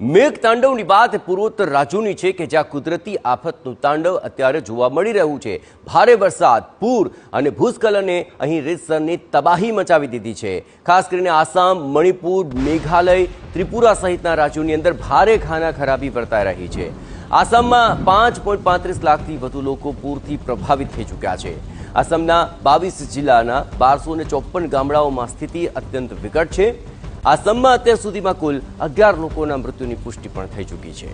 મેઘ તાંડવની વાત પૂર્વોત્તર રાજ્યોની છે કે જ્યાં કુદરતી આફતનું તાંડવ અત્યારે જોવા મળી રહ્યું છે. ભારે વરસાદ, પૂર અને ભૂસ્ખલને અહીં રીતસરની તબાહી મચાવી દીધી છે. ખાસ કરીને આસામ, મણિપુર, મેઘાલય, ત્રિપુરા સહિતના રાજ્યોની અંદર ભારે ખાના ખરાબી વર્તાઈ રહી છે. આસામમાં પાંચ પોઈન્ટ પાંત્રીસ લાખથી વધુ લોકો પૂરથી પ્રભાવિત થઈ ચૂક્યા છે. આસામના બાવીસ જિલ્લાના બારસો ચોપન ગામડાઓમાં સ્થિતિ અત્યંત વિકટ છે. આસામમાં અત્યાર સુધીમાં કુલ અગિયાર લોકોના મૃત્યુની પુષ્ટિ પણ થઈ ચૂકી છે.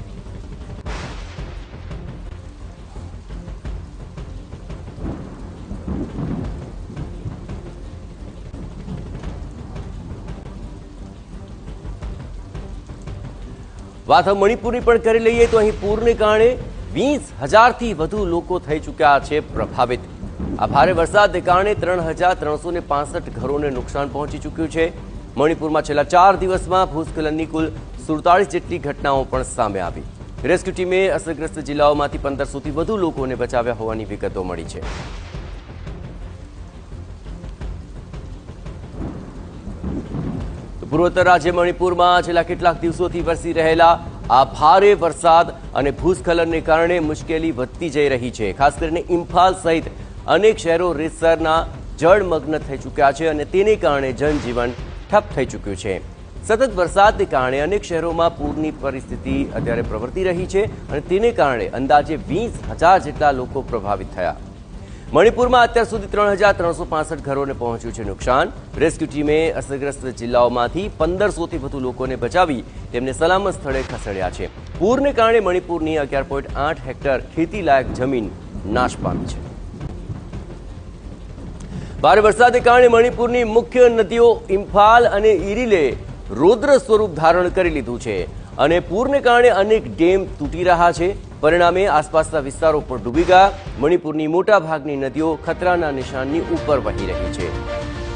વાત મણિપુરની પણ કરી લઈએ તો અહીં પૂરને કારણે વીસ હજારથી વધુ લોકો થઈ ચૂક્યા છે પ્રભાવિત. આ ભારે વરસાદને કારણે ત્રણ હજાર ત્રણસો ને પાસઠ ઘરોને નુકસાન પહોંચી ચૂક્યું છે. મણિપુરમાં છેલ્લા ચાર દિવસમાં ભૂસ્ખલનની કુલ સુડતાળીસ જેટલી ઘટનાઓ પણ સામે આવી. રેસ્ક્યુ ટીમે અસરગ્રસ્ત જિલ્લાઓમાંથી પંદરસોથી વધુ લોકોને બચાવ્યા હોવાની વિગતો મળી છે. પૂર્વોત્તર રાજ્ય મણિપુરમાં છેલ્લા કેટલાક દિવસોથી વરસી રહેલા આ ભારે વરસાદ અને ભૂસ્ખલનને કારણે મુશ્કેલી વધતી જઈ રહી છે. ખાસ કરીને ઇમ્ફાલ સહિત અનેક શહેરો રીતસરના જળમગ્ન થઈ ચૂક્યા છે અને તેને કારણે જનજીવન ઠપ થઈ ચૂક્યું છે. સતત વરસાદને કારણે અનેક શહેરોમાં પૂરની પરિસ્થિતિ અત્યારે પ્રવર્તી રહી છે અને તેને કારણે અંદાજે વીસ હજાર જેટલા લોકો પ્રભાવિત થયા. મણિપુરમાં અત્યાર સુધી ત્રણ હજાર ત્રણસો પાસઠ ઘરોને પહોંચ્યું છે નુકસાન. રેસ્ક્યુ ટીમે અસરગ્રસ્ત જિલ્લાઓમાંથી પંદરસોથી વધુ લોકોને બચાવી તેમને સલામત સ્થળે ખસેડ્યા છે. પૂરને કારણે મણિપુરની અગિયાર પોઈન્ટ આઠ હેક્ટર ખેતીલાયક જમીન નાશ પામી છે. ભારે વરસાદને કારણે મણિપુરની મુખ્ય નદીઓ ઇમ્ફાલ અને ઇરીલે રૌદ્ર સ્વરૂપ ધારણ કરી લીધું છે અને પૂરને કારણે અનેક ડેમ તૂટી રહ્યા છે. પરિણામે આસપાસના વિસ્તારો પણ ડૂબી ગયા. મણિપુરની મોટા ભાગની નદીઓ ખતરાના નિશાનની ઉપર વહી રહી છે.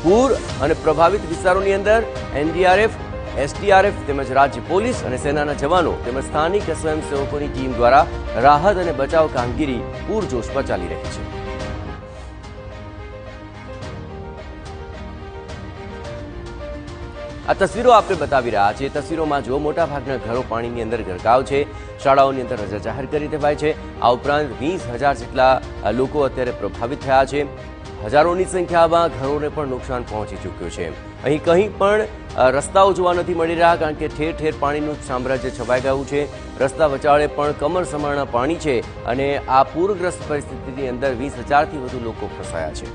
પૂર અને પ્રભાવિત વિસ્તારોની અંદર એનડીઆરએફ, એસડીઆરએફ તેમજ રાજ્ય પોલીસ અને સેનાના જવાનો તેમજ સ્થાનિક સ્વયંસેવકોની ટીમ દ્વારા રાહત અને બચાવ કામગીરી પૂરજોશમાં ચાલી રહી છે. આ તસવીરો આપણે બતાવી રહ્યા છીએ તસવીરોમાં જો મોટા ભાગના ઘરો પાણીની અંદર ગરકાવ છે. શાળાઓની અંદર રજા જાહેર કરી દેવાય છે. આ ઉપરાંત વીસ હજાર જેટલા લોકો અત્યારે પ્રભાવિત થયા છે. હજારોની સંખ્યામાં ઘરોને પણ નુકસાન પહોંચી ચૂક્યું છે. અહીં કંઈ પણ રસ્તાઓ જોવા નથી મળી રહ્યા કારણ કે ઠેર ઠેર પાણીનું સામ્રાજ્ય છવાઈ ગયું છે. રસ્તા વચાળે પણ કમર સમાણા પાણી છે અને આ પૂરગ્રસ્ત પરિસ્થિતિની અંદર વીસ હજારથી વધુ લોકો ફસાયા છે.